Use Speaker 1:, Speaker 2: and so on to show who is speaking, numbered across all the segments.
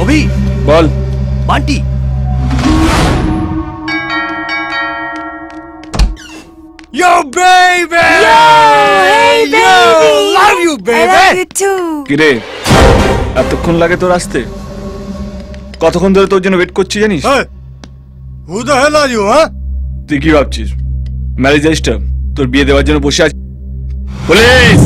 Speaker 1: Abhi
Speaker 2: ball.
Speaker 1: Bunty. Yo, baby!
Speaker 3: hey,
Speaker 1: Yo, love you,
Speaker 3: I love you too.
Speaker 2: কিরে এতক্ষণ লাগে তোর আসতে? কতক্ষণ ধরে তোর জন্য ওয়েট করছি জানিস?
Speaker 1: who the hell are you, huh?
Speaker 2: তুই কি ভাবছিস? ম্যারেজ রেজিস্টার তোর বিয়ে দেওয়ার জন্য বসে আছি পুলিশ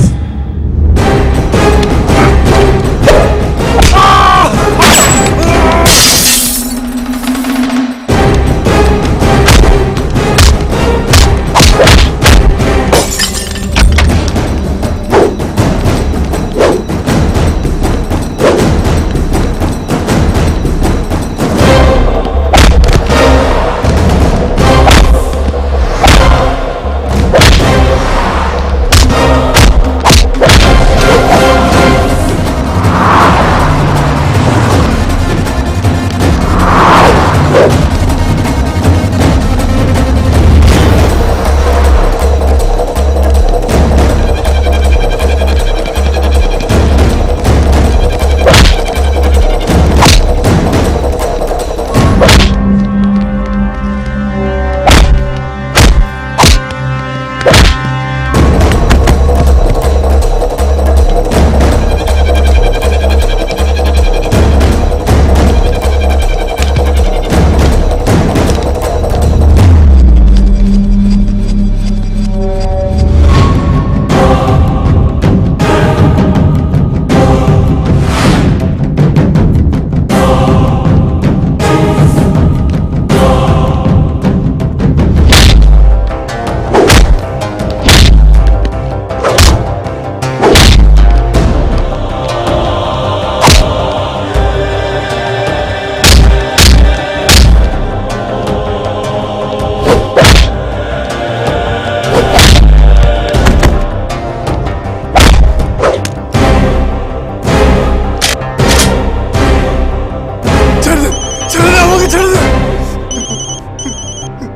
Speaker 1: ছেড়ে দে।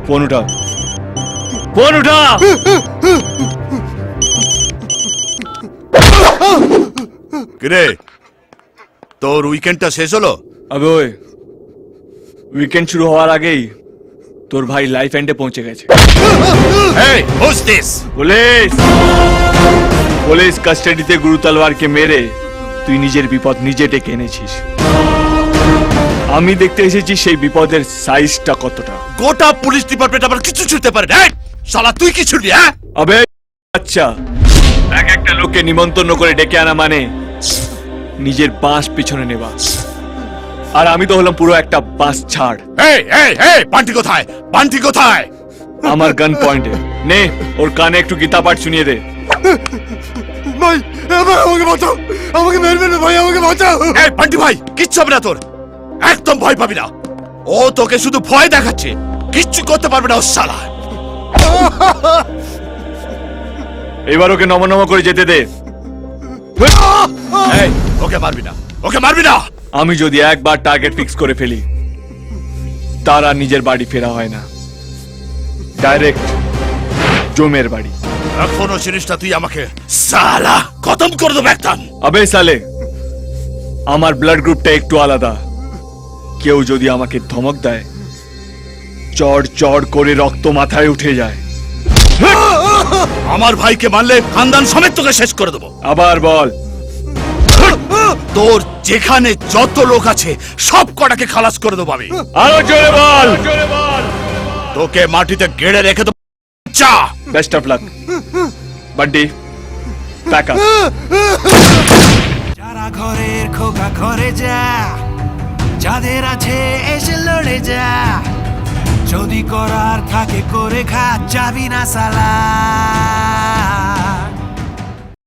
Speaker 2: ফোন উঠা। ফোন উঠা।
Speaker 4: কিরে? তোর উইকেন্ডটা শেষ হলো?
Speaker 2: আবে ওই উইকেন্ড শুরু হওয়ার আগেই তোর ভাই লাইফ এন্ডে পৌঁছে গেছে।
Speaker 4: এই হোস দিস
Speaker 2: পুলিশ! পুলিশ কাস্টাডিতে গুরু তলোয়ারকে মেরে তুই নিজের বিপদ নিজে ডেকে এনেছিস। আমি দেখতে এসেছি সেই বিপদের সাইজটা কতটা।
Speaker 4: গোটা পুলিশ ডিপার্টমেন্ট আবার কিছু ছুটতে পারে না। শালা তুই কি ছুটলি হ্যাঁ?
Speaker 2: আবে আচ্ছা। এক একটা লোককে নিমন্ত্রণ করে ডেকে আনা মানে নিজের বাঁশ পিছনে নেবা আর আমি তো হলাম পুরো একটা বাঁশ ছাড়।
Speaker 4: এই এই এই বান্টি কোথায়? বান্টি কোথায়?
Speaker 2: আমার গান পয়েন্টে নে ওর কানে একটু গীতা পাঠ শুনিয়ে দে।
Speaker 1: ভাই আমাকে বাঁচাও। আমাকে মেরবেন না ভাই আমাকে বাঁচাও।
Speaker 4: এই বান্টি ভাই কিচ্ছু হবে না তোর। একদম ভয় পাবি না। ও তোকে শুধু ভয় দেখাচ্ছে। কিচ্ছু করতে পারবে না ও শালা।
Speaker 2: এবার ওকে নম নম করে যেতে দে।
Speaker 4: এই ওকে মারবি না। ওকে মারবি না।
Speaker 2: আমি যদি একবার টার্গেট ফিক্স করে ফেলি তার আর নিজের বাড়ি ফেরা হয় না। ডাইরেক্ট জমের বাড়ি।
Speaker 4: এখনও জিনিসটা তুই আমাকে সালা খতম করে দেবো একদম
Speaker 2: আবে সালে আমার ব্লাড গ্রুপটা একটু আলাদা। কেউ যদি আমাকে ধমক দেয় চড় চড় করে রক্ত মাথায় উঠে যায়।
Speaker 4: আমার ভাইকে মারলে খানদান সমেত তোকে শেষ করে দেবো।
Speaker 2: আবার বল।
Speaker 4: তোর যেখানে যত লোক আছে সব কটাকে খালাস করে দেবো আমি।
Speaker 2: আরও জোরে বল।
Speaker 4: তোকে মাটিতে গেড়ে রেখে দেবো। চা
Speaker 2: best of luck Bunty pack up
Speaker 5: ঘরের খোকা ঘরে যা। যাদের আছে এসে লড়ে যা। যদি করার থাকে করে খা। যাবি না সালা।